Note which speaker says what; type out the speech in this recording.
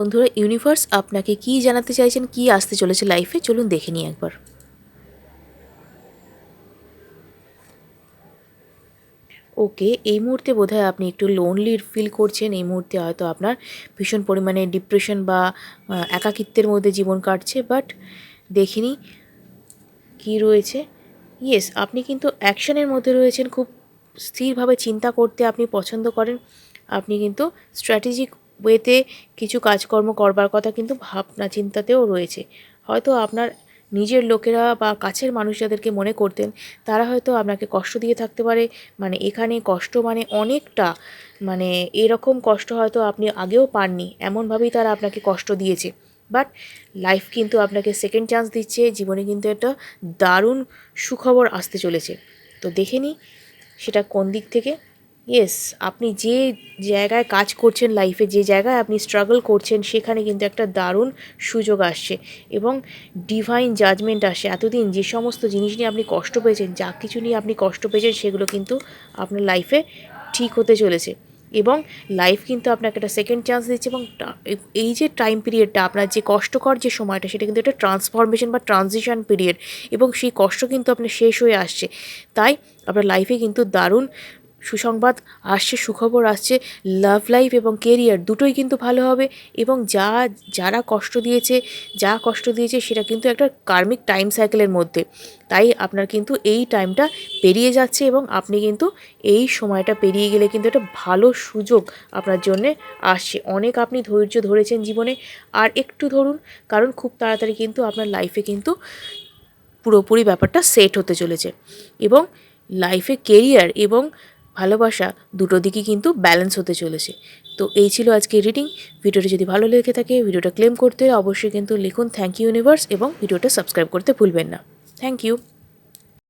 Speaker 1: বন্ধুরা ইউনিভার্স আপনাকে কি জানাতে চাইছেন, কি আসতে চলেছে লাইফে চলুন দেখে নিই একবার। ওকে, এই মুহূর্তে বোধহয় আপনি একটু লোনলি ফিল করছেন, এই মুহূর্তে হয়তো আপনার ভীষণ পরিমাণে ডিপ্রেশন বা একাকিত্বের মধ্যে জীবন কাটছে বাট দেখিনি কি রয়েছে। ইয়েস আপনি কিন্তু অ্যাকশনের মধ্যে রয়েছেন, খুব স্থিরভাবে চিন্তা করতে আপনি পছন্দ করেন। আপনি কিন্তু স্ট্র্যাটেজিক ওয়েতে কিছু কাজকর্ম করবার কথা কিন্তু ভাবনা চিন্তাতেও রয়েছে। হয়তো আপনার নিজের লোকেরা বা কাছের মানুষ যাদেরকে মনে করতেন, তারা হয়তো আপনাকে কষ্ট দিয়ে থাকতে পারে। মানে এখানে কষ্ট মানে অনেকটা মানে এরকম কষ্ট হয়তো আপনি আগেও পাননি, এমনভাবেই তারা আপনাকে কষ্ট দিয়েছে। বাট লাইফ কিন্তু আপনাকে সেকেন্ড চান্স দিচ্ছে, জীবনে কিন্তু একটা দারুণ সুখবর আসতে চলেছে। তো দেখে নিই সেটা কোন দিক থেকে। ইয়েস আপনি যে জায়গায় কাজ করছেন লাইফে যে জায়গায় আপনি স্ট্রাগল করছেন, সেখানে কিন্তু একটা দারুণ সুযোগ আসছে এবং ডিভাইন জাজমেন্ট আসছে এতদিন যে সমস্ত জিনিস নিয়ে আপনি কষ্ট পেয়েছেন, যা কিছু নিয়ে আপনি কষ্ট পেয়েছেন, সেগুলো কিন্তু আপনার লাইফে ঠিক হতে চলেছে এবং লাইফ কিন্তু আপনাকে একটা সেকেন্ড চান্স দিচ্ছে এবং এই যে টাইম পিরিয়ডটা আপনার যে কষ্টকর যে সময়টা, সেটা কিন্তু একটা ট্রান্সফরমেশন বা ট্রানজিশন পিরিয়ড এবং সেই কষ্ট কিন্তু আপনার শেষ হয়ে আসছে। তাই আপনার লাইফে কিন্তু দারুণ সুসংবাদ আসছে, সুখবর আসছে লাভ লাইফ এবং কেরিয়ার দুটোই কিন্তু ভালো হবে এবং যা, যারা কষ্ট দিয়েছে, যা কষ্ট দিয়েছে সেটা কিন্তু একটা কার্মিক টাইম সাইকেলের মধ্যে। তাই আপনার কিন্তু এই টাইমটা পেরিয়ে যাচ্ছে এবং আপনি কিন্তু এই সময়টা পেরিয়ে গেলে কিন্তু একটা ভালো সুযোগ আপনার জন্যে আসছে। অনেক আপনি ধৈর্য ধরেছেন জীবনে। আর একটু ধরুন, কারণ খুব তাড়াতাড়ি কিন্তু আপনার লাইফে কিন্তু পুরোপুরি ব্যাপারটা সেট হতে চলেছে এবং লাইফে কেরিয়ার এবং ভালোবাসা দুটো দিকই কিন্তু ব্যালেন্স হতে চলেছে। তো এই ছিল আজকে রিডিং ভিডিওটা যদি ভালো লেগে থাকে, ভিডিওটা ক্লেম করতে অবশ্যই কিন্তু লিখুন থ্যাংক ইউ ইউনিভার্স এবং ভিডিওটা সাবস্ক্রাইব করতে ভুলবেন না। Thank you